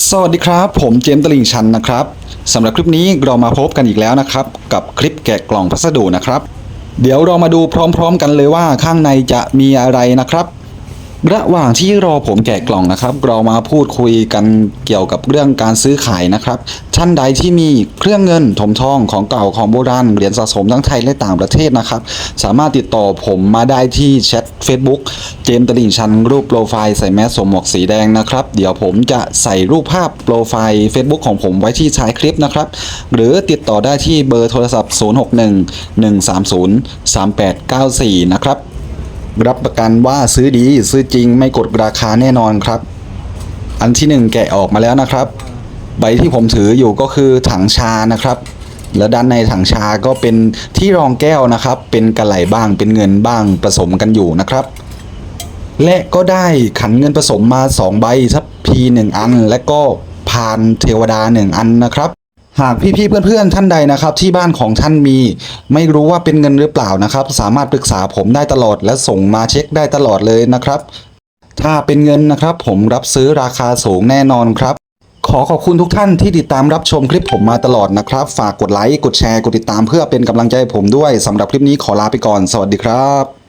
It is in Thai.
สวัสดีครับ ผมเจมส์ตลิงชันนะครับสำหรับคลิปนี้เรามาพบกันอีกแล้วนะครับ กับคลิปแกะกล่องพัสดุนะครับ เดี๋ยวเรามาดูพร้อม ๆ กันเลยว่าข้างในจะมีอะไรนะครับ ระหว่างที่รอผมแกะกล่องนะครับ เรามาพูดคุยกันเกี่ยวกับเรื่องการซื้อขายนะครับ ท่านใดที่มีเครื่องเงินถมทองของเก่าของโบราณเหรียญสะสมทั้งไทยและต่างประเทศนะครับ สามารถติดต่อผมมาได้ที่แชท Facebook เจมส์ตลิ่งชันรูปโปรไฟล์ใส่แมสสวมหมวกสีแดงนะครับ เดี๋ยวผมจะใส่รูปภาพโปรไฟล์ Facebook ของผมไว้ที่ท้ายคลิปนะครับ หรือติดต่อได้ที่เบอร์โทรศัพท์ 061 130 3894 นะครับ รับประกันว่าซื้อดีซื้อจริงไม่กดราคาแน่นอนครับ อันที่หนึ่งแกะออกมาแล้วนะครับ ใบที่ผมถืออยู่ก็คือถังชานะครับ และด้านในถังชาก็เป็นที่รองแก้วนะครับ เป็นกระไหลบ้างเป็นเงินบ้างผสมกันอยู่นะครับ และก็ได้ขันเงินผสมมา 2 ใบทัพพี1อัน และก็พานเทวดา 1 อันนะครับ หากพี่ๆเพื่อนๆท่านใดนะครับที่บ้านของท่านมี ไม่รู้ว่าเป็นเงินหรือเปล่านะครับ สามารถปรึกษาผมได้ตลอด และส่งมาเช็คได้ตลอดเลยนะครับ ถ้าเป็นเงินนะครับผมรับซื้อราคาสูงแน่นอนครับ ขอขอบคุณทุกท่านที่ติดตามรับชมคลิปผมมาตลอดนะครับ ฝากกดไลค์กดแชร์กดติดตามเพื่อเป็นกำลังใจผมด้วยสำหรับคลิปนี้ขอลาไปก่อน สวัสดีครับ